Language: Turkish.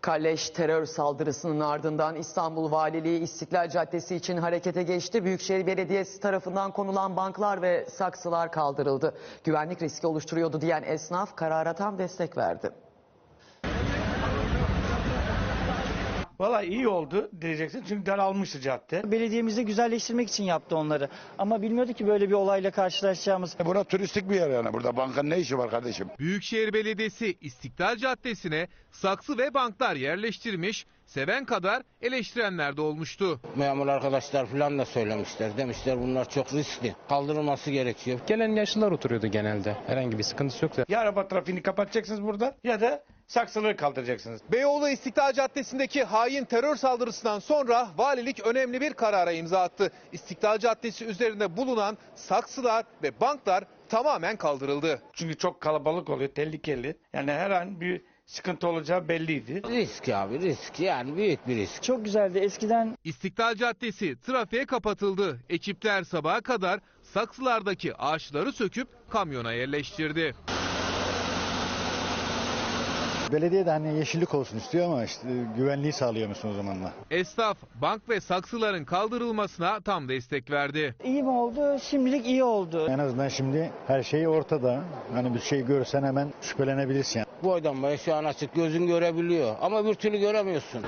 Kalleş terör saldırısının ardından İstanbul Valiliği İstiklal Caddesi için harekete geçti. Büyükşehir Belediyesi tarafından konulan banklar ve saksılar kaldırıldı. Güvenlik riski oluşturuyordu diyen esnaf karara tam destek verdi. Valla iyi oldu diyeceksin çünkü daralmıştı cadde. Belediyemizde güzelleştirmek için yaptı onları. Ama bilmiyordu ki böyle bir olayla karşılaşacağımız. Bura turistik bir yer yani. Burada bankanın ne işi var kardeşim? Büyükşehir Belediyesi İstiklal Caddesi'ne saksı ve banklar yerleştirmiş, seven kadar eleştirenler de olmuştu. Memur arkadaşlar falan da söylemişler. Demişler bunlar çok riskli. Kaldırılması gerekiyor. Gelen yaşlılar oturuyordu genelde. Herhangi bir sıkıntısı yoktu. Ya araba trafiğini kapatacaksınız burada ya da saksıları kaldıracaksınız. Beyoğlu İstiklal Caddesi'ndeki hain terör saldırısından sonra valilik önemli bir karara imza attı. İstiklal Caddesi üzerinde bulunan saksılar ve banklar tamamen kaldırıldı. Çünkü çok kalabalık oluyor, tehlikeli. Yani her an bir sıkıntı olacağı belliydi. Risk abi risk yani büyük bir risk. Çok güzeldi. Eskiden İstiklal Caddesi trafiğe kapatıldı. Ekipler sabaha kadar saksılardaki ağaçları söküp kamyona yerleştirdi. Belediye de hani yeşillik olsun istiyor ama işte güvenliği sağlıyor musun o zamanla? Esnaf bank ve saksıların kaldırılmasına tam destek verdi. iyi mi oldu? Şimdilik iyi oldu. En azından şimdi her şey ortada. Hani bir şey görsen hemen şüphelenebilirsin. Boydan boya şu an açık gözün görebiliyor ama bir türlü göremiyorsun.